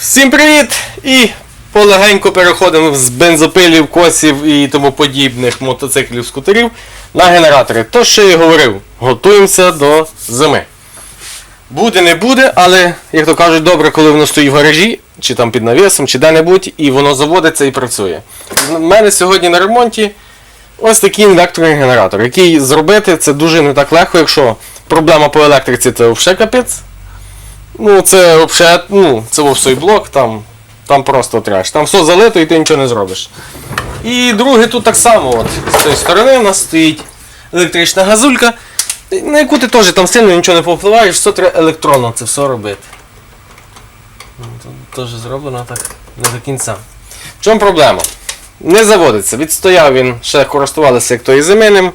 Всім привіт! І полегенько переходимо з бензопилів, косів і тому подібних мотоциклів, скутерів на генератори. То, що я говорив, готуємося до зими. Буде, не буде, але, як то кажуть, добре, коли воно стоїть в гаражі, чи там під навісом, чи де-небудь, і воно заводиться і працює. У мене сьогодні на ремонті ось такий індукторний генератор, який зробити це дуже не так легко, якщо проблема по електриці це взагалі капець. Ну, це взагалі, ну, це вовсой блок, там, там просто треш. Там все залито і ти нічого не зробиш. І друге тут так само, от, з цієї сторони у нас стоїть електрична газулька, на яку ти теж там сильно нічого не повпливаєш, все треба електронно це все робити. Ну, Тут теж зроблено так не до кінця. В чому проблема? Не заводиться. Відстояв він, ще користувалися як той зиминим.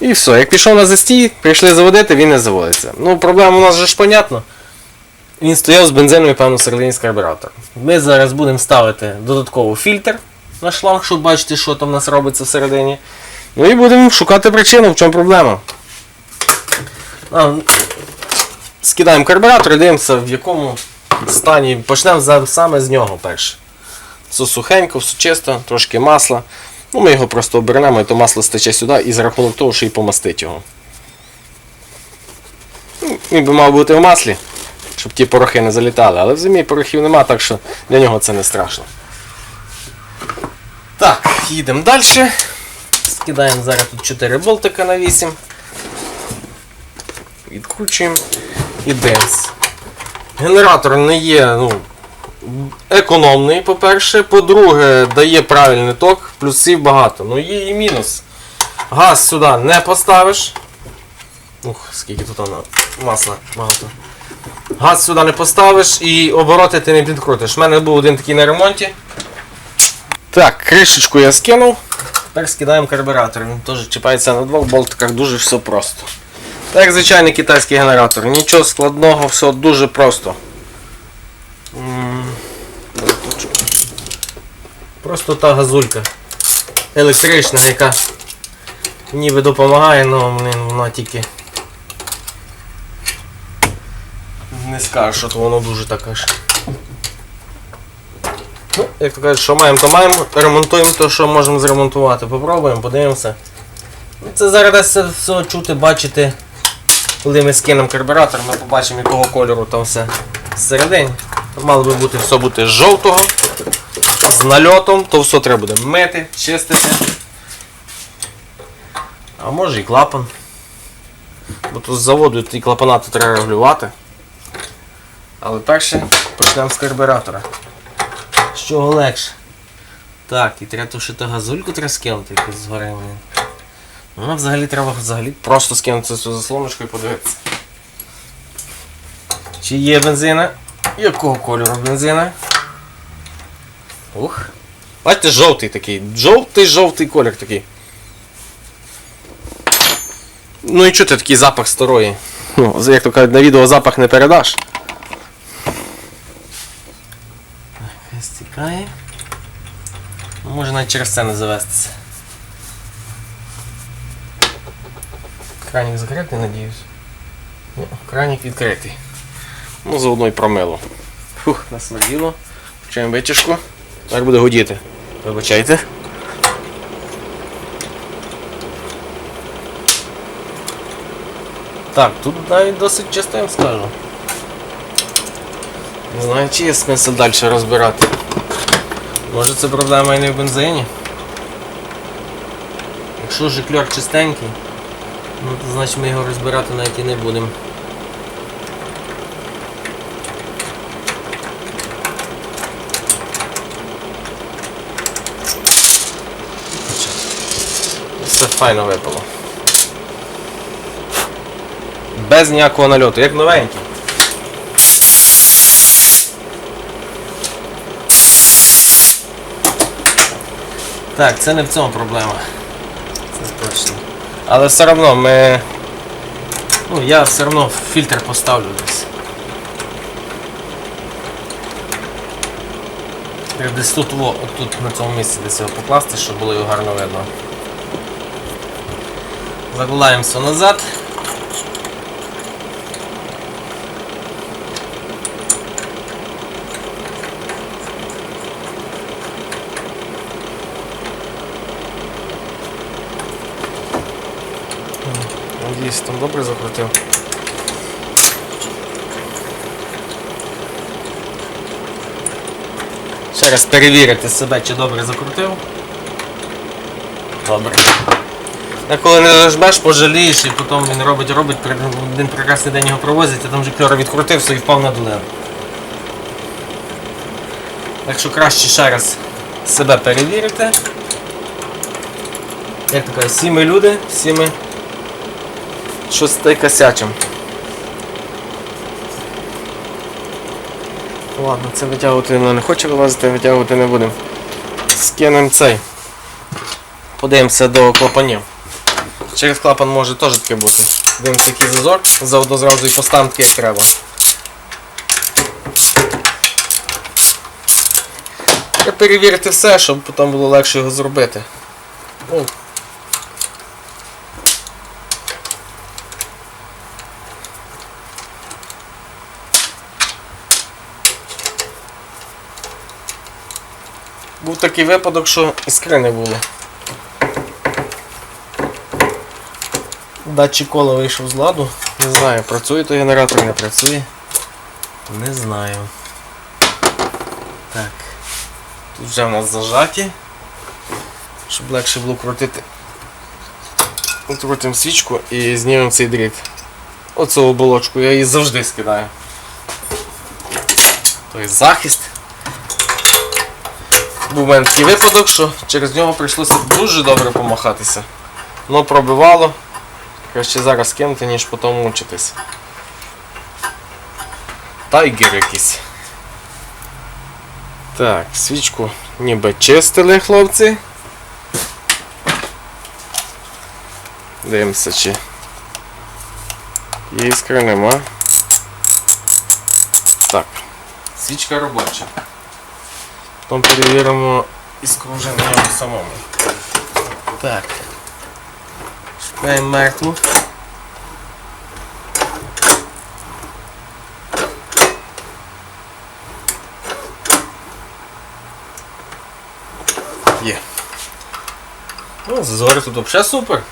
І все. Як пішов на застій, прийшли заводити, він не заводиться. Ну, проблема у нас же ж понятно. Він стояв з бензином, певно, з карбюратор. Ми зараз будемо ставити додатково фільтр на шланг, щоб бачити, що там у нас робиться всередині. Ну і будемо шукати причину, в чому проблема. Скидаємо карбюратор і дивимося, в якому стані. Почнемо саме з нього перше. Все сухенько, все чисто, трошки масла. Ну, ми його просто обернемо, і то масло стече сюди і за рахунок того, що і помастить його. Ну, Він би мав бути в маслі, щоб ті порохи не залітали, але в зимі порохів нема, так що для нього це не страшно. Так, їдемо далі. Скидаємо зараз тут 4 болтика на 8. Відкручуємо і дивимось. Генератор не є ну, економний, по-перше. По-друге, дає правильний ток, плюсів багато. Ну є і мінус. Газ сюди не поставиш. Ух, скільки тут масла багато. Газ сюди не поставиш і обороти ти не підкрутиш. У мене був один такий на ремонті. Так, кришечку я скинув. Тепер скидаємо карбюратор. Він теж чіпається на двох болтиках, дуже все просто. Так, як звичайний китайський генератор. Нічого складного, все дуже просто. Просто та газулька електрична, яка ніби допомагає, але вона тільки не скажеш, що то воно дуже таке ж. Ну, як то кажуть, що маємо, то маємо, ремонтуємо те, що можемо зремонтувати. Попробуємо, подивимося. Ну, Це зараз все чути, бачити. Коли ми скинемо карбюратор, ми побачимо якого кольору там все всередині. Мало би бути все бути жовтого, з нальотом, то все треба буде мити, чистити. А може і клапан. Бо тут з заводу ті клапана треба регулювати. Але перше почнемо з карбюратора. З чого легше? Так, і треба тушити газульку треба скинути якусь згори. блін. Ну, взагалі треба взагалі просто скинути цю заслоночку і подивитися. Чи є бензина? Якого кольору бензина? Ух. Бачите, жовтий такий. Жовтий-жовтий колір такий. Ну і чути такий запах старої. Ну, як то кажуть, на відео запах не передаш. Стікає. Ну, Може навіть через це не завестися. Кранік закритий, надіюсь. Ні, кранік відкритий. Ну, заодно і промило. Фух, насмерділо. Включаємо витяжку. Так буде гудіти. Вибачайте. Так, тут навіть досить чисто, я скажу. Не знаю, чи є смисл далі розбирати. Може це проблема і не в бензині. Якщо жикльор чистенький, ну то значить ми його розбирати навіть і не будемо. Все файно випало. Без ніякого нальоту, як новенький. Так, це не в цьому проблема. Це точно. Але все одно ми. Ну, я все одно фільтр поставлю десь. Десь тут, во, тут на цьому місці десь його покласти, щоб було його гарно видно. Закладаємося назад. Надіюсь, там добре закрутив. Ще раз перевірити себе, чи добре закрутив. Добре. А коли не зажмеш, пожалієш, і потім він робить, робить, один прекрасний день його провозять, а там вже кльора відкрутився і впав на долину. Так що краще ще раз себе перевірити. Як то кажуть, всі ми люди, всі ми щось та й косячим. Ладно, це витягувати не хоче вилазити, витягувати не будемо. Скинемо цей. Подивимося до клапанів. Через клапан може теж таке бути. Дивимося який зазор, заодно зразу і поставимо таке, як. Треба перевірити все, щоб потім було легше його зробити. Ну, Був такий випадок, що іскри не було. Датчик кола вийшов з ладу. Не знаю, працює той генератор, не працює. Не знаю. Так. Тут вже в нас зажаті. Щоб легше було крутити. Крутимо свічку і знімемо цей дріт. Оцю оболочку, я її завжди скидаю. Тобто захист. Був у мене такий випадок, що через нього прийшлося дуже добре помахатися. Воно пробивало. Краще зараз кинути, ніж потім мучитись. Тайгер якийсь. Так, свічку ніби чистили хлопці. Дивимося, чи іскри нема. Так, свічка робоча. Потім перевіримо на ньому самому. Так. Шукаємо мертву. Є. Ну, зазори тут взагалі супер.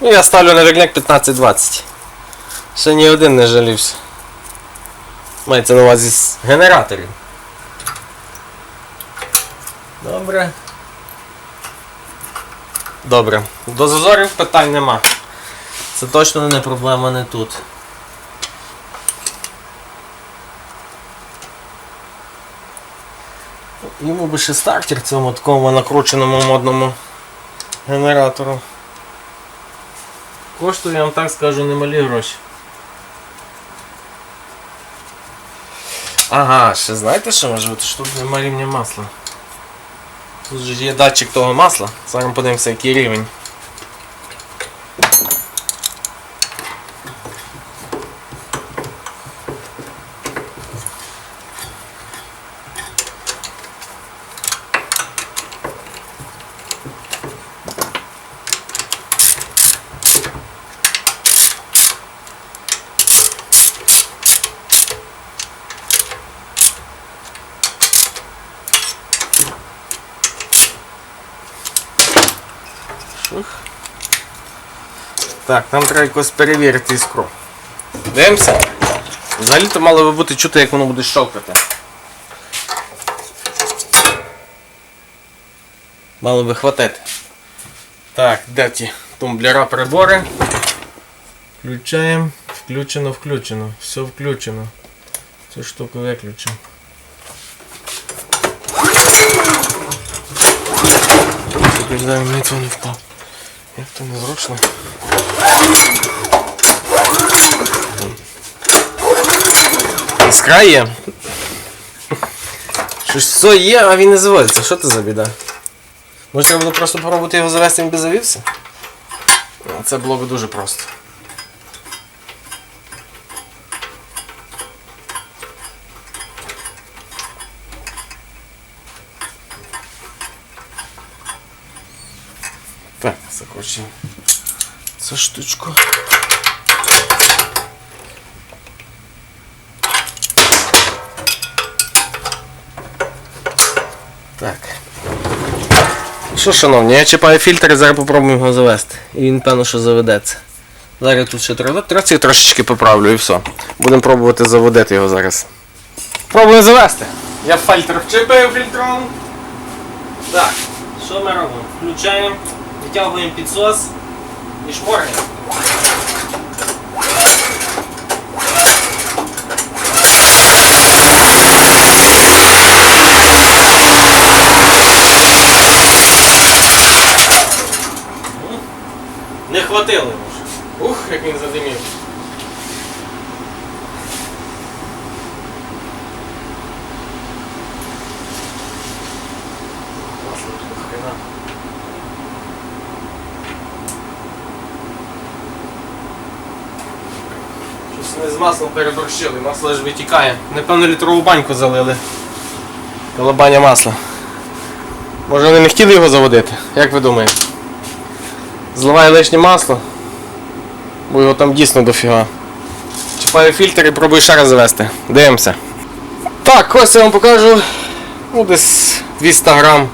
Ну, я ставлю на вірняк 15-20. Ще ні один не жалівся. Мається на увазі з генераторів. Добре. Добре. До зазорів питань нема. Це точно не проблема не тут. Йому би ще стартер цьому такому накрученому модному генератору. Коштує, я вам так скажу, немалі гроші. Ага, ще знаєте що може бути? Що тут нема рівня масла. Тут же є датчик того масла. Зараз подивимося, який рівень. Так, нам треба якось перевірити іскру. Дивимося. Взагалі-то мало би бути чути, як воно буде щелкати. Мало би хватити. Так, де ті тумблера прибори? Включаємо. Включено, включено. Все включено. Цю штуку виключимо. Підождаємо, мені це не впав. Як то незручно. Іскра є. Все є, а він не заводиться. Що це за біда? Може треба було просто попробувати його завести, він би завівся? Ну, Це було б дуже просто. Так, закручуємо цю штучку. Так. Що, шановні, я чіпаю фільтр і зараз попробуємо його завести. І він певно, що заведеться. Зараз тут ще тро- трохи трошечки поправлю і все. Будемо пробувати заводити його зараз. Пробуємо завести. Я фільтр вчепив фільтром. Так, що ми робимо? Включаємо, витягуємо підсос і шморгаємо. Не хватило. Ух, як він задимів. Масло тут до хрена. Щось не з маслом переборщили, масло ж витікає. Напевно літрову баньку залили. Колобання масла. Може вони не хотіли його заводити? Як ви думаєте? Зливаю лишнє масло, бо його там дійсно дофіга. Чіпаю фільтр і пробую ще раз завести. Дивимося. Так, ось я вам покажу. Ну, десь 200 грам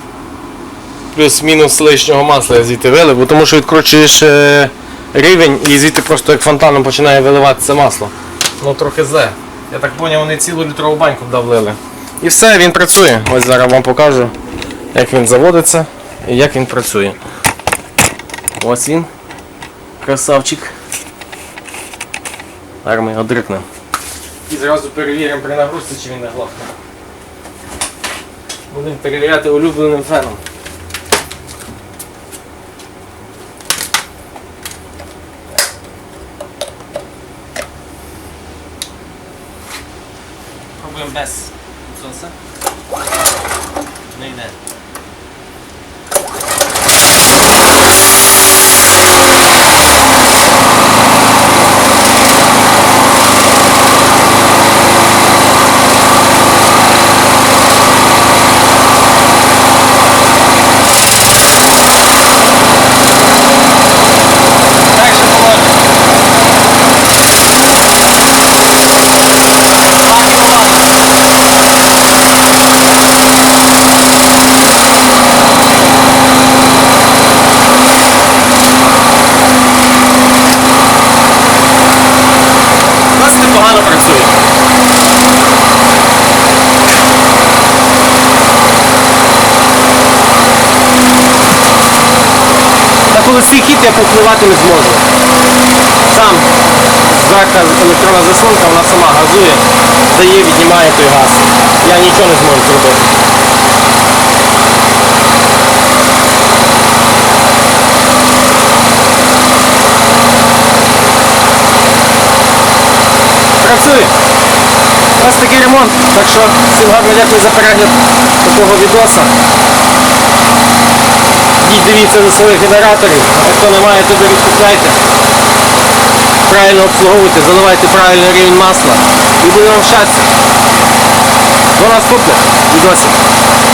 плюс-мінус лишнього масла я звідти вилив, бо тому що відкручуєш е, рівень і звідти просто як фонтаном починає виливатися масло. Ну трохи зле. Я так зрозумів, вони цілу літрову баньку давлили. І все, він працює. Ось зараз вам покажу, як він заводиться і як він працює. Ось він. Красавчик. Зараз ми його дрикнемо. І зразу перевіримо при нагрузці, чи він не глохне. Будемо перевіряти улюбленим феном. Пробуємо без підсоса. Не йде. Так ще положимо. Так, положимо. Досить непогано працює. На холостий хід я повпливати не зможу. Сам зверху електронна заслонка, вона сама газує, дає, віднімає той газ. Я нічого не зможу зробити. Працює. Ось такий ремонт. Так що всім гарно дякую за перегляд такого відоса. Йдіть дивіться за своїх генераторів, а хто не має, то беріть купляйте. Правильно обслуговуйте, заливайте правильний рівень масла і буде вам щастя. До наступних відосів.